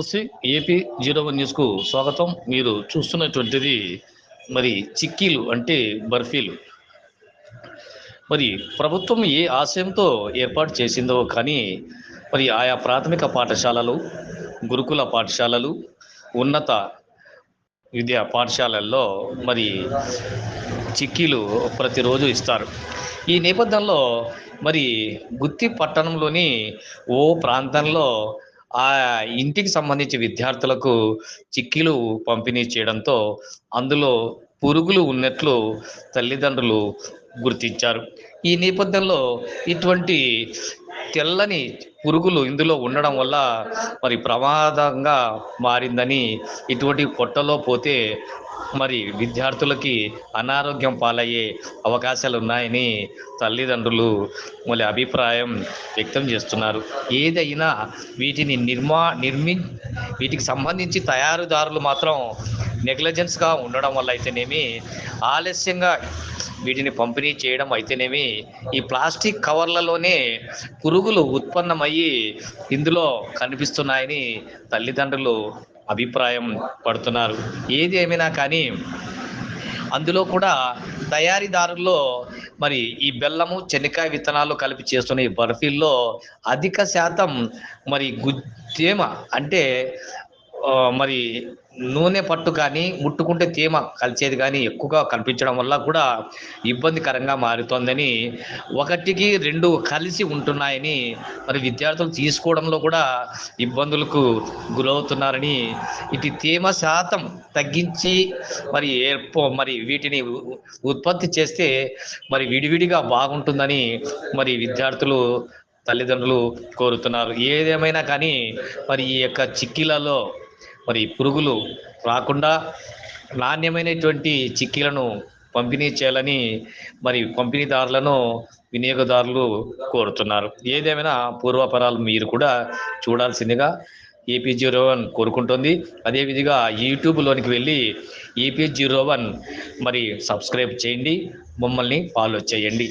నమస్తే AP zero one న్యూస్కు స్వాగతం. మీరు చూస్తున్నటువంటిది మరి చిక్కీలు అంటే బర్ఫీలు. మరి ప్రభుత్వం ఏ ఆశయంతో ఏర్పాటు చేసిందో కానీ మరి ఆయా ప్రాథమిక పాఠశాలలు గురుకుల పాఠశాలలు ఉన్నత విద్యా పాఠశాలల్లో మరి చిక్కీలు ప్రతిరోజు ఇస్తారు. ఈ నేపథ్యంలో మరి గుత్తి పట్టణంలోని ఓ ప్రాంతంలో ఆ ఇంటికి సంబంధించి విద్యార్థులకు చిక్కీలు పంపిణీ చేయడంతో అందులో పురుగులు ఉన్నట్లు తల్లిదండ్రులు గుర్తించారు. ఈ నేపథ్యంలో ఇటువంటి తెల్లని పురుగులు ఇందులో ఉండడం వల్ల మరి ప్రమాదంగా మారిందని ఇటువంటి పొట్టలో పోతే మరి విద్యార్థులకి అనారోగ్యం పాలయ్యే అవకాశాలు ఉన్నాయని తల్లిదండ్రులు మళ్ళీ అభిప్రాయం వ్యక్తం చేస్తున్నారు. ఏదైనా వీటిని నిర్మా నిర్మి వీటికి సంబంధించి తయారుదారులు మాత్రం నెగ్లిజెన్స్గా ఉండడం వల్ల అయితేనేమి ఆలస్యంగా వీటిని పంపిణీ చేయడం అయితేనేమి ఈ ప్లాస్టిక్ కవర్లలోనే పురుగులు ఉత్పన్నమయ్యి ఇందులో కనిపిస్తున్నాయని తల్లిదండ్రులు అభిప్రాయం పడుతున్నారు. ఏది ఏమైనా కానీ అందులో కూడా తయారీదారుల్లో మరి ఈ బెల్లము చెనక్కాయ విత్తనాలు కలిపి చేస్తున్న ఈ బర్ఫీల్లో అధిక శాతం మరి గుత్తేమ అంటే మరి నూనె పట్టు కానీ ముట్టుకుంటే తేమ కలిసేది కానీ ఎక్కువగా కనిపించడం వల్ల కూడా ఇబ్బందికరంగా మారుతోందని ఒకటికి రెండు కలిసి ఉంటున్నాయని మరి విద్యార్థులు తీసుకోవడంలో కూడా ఇబ్బందులకు గురవుతున్నారని ఇటు తేమ శాతం తగ్గించి మరి మరి వీటిని ఉ- ఉత్పత్తి చేస్తే మరి విడివిడిగా బాగుంటుందని మరి విద్యార్థులు తల్లిదండ్రులు కోరుతున్నారు. ఏదేమైనా కానీ మరి ఈ యొక్క చిక్కీలలో మరి పురుగులు రాకుండా నాణ్యమైనటువంటి చిక్కీలను పంపిణీ చేయాలని మరి పంపిణీదారులను వినియోగదారులు కోరుతున్నారు. ఏదేమైనా పూర్వపరాలు మీరు కూడా చూడాల్సిందిగా ఏపీ జీరో వన్ కోరుకుంటుంది అదేవిధంగా యూట్యూబ్లోనికి వెళ్ళి ఏపీ జీరో వన్ మరి సబ్స్క్రైబ్ చేయండి. మమ్మల్ని ఫాలో చేయండి.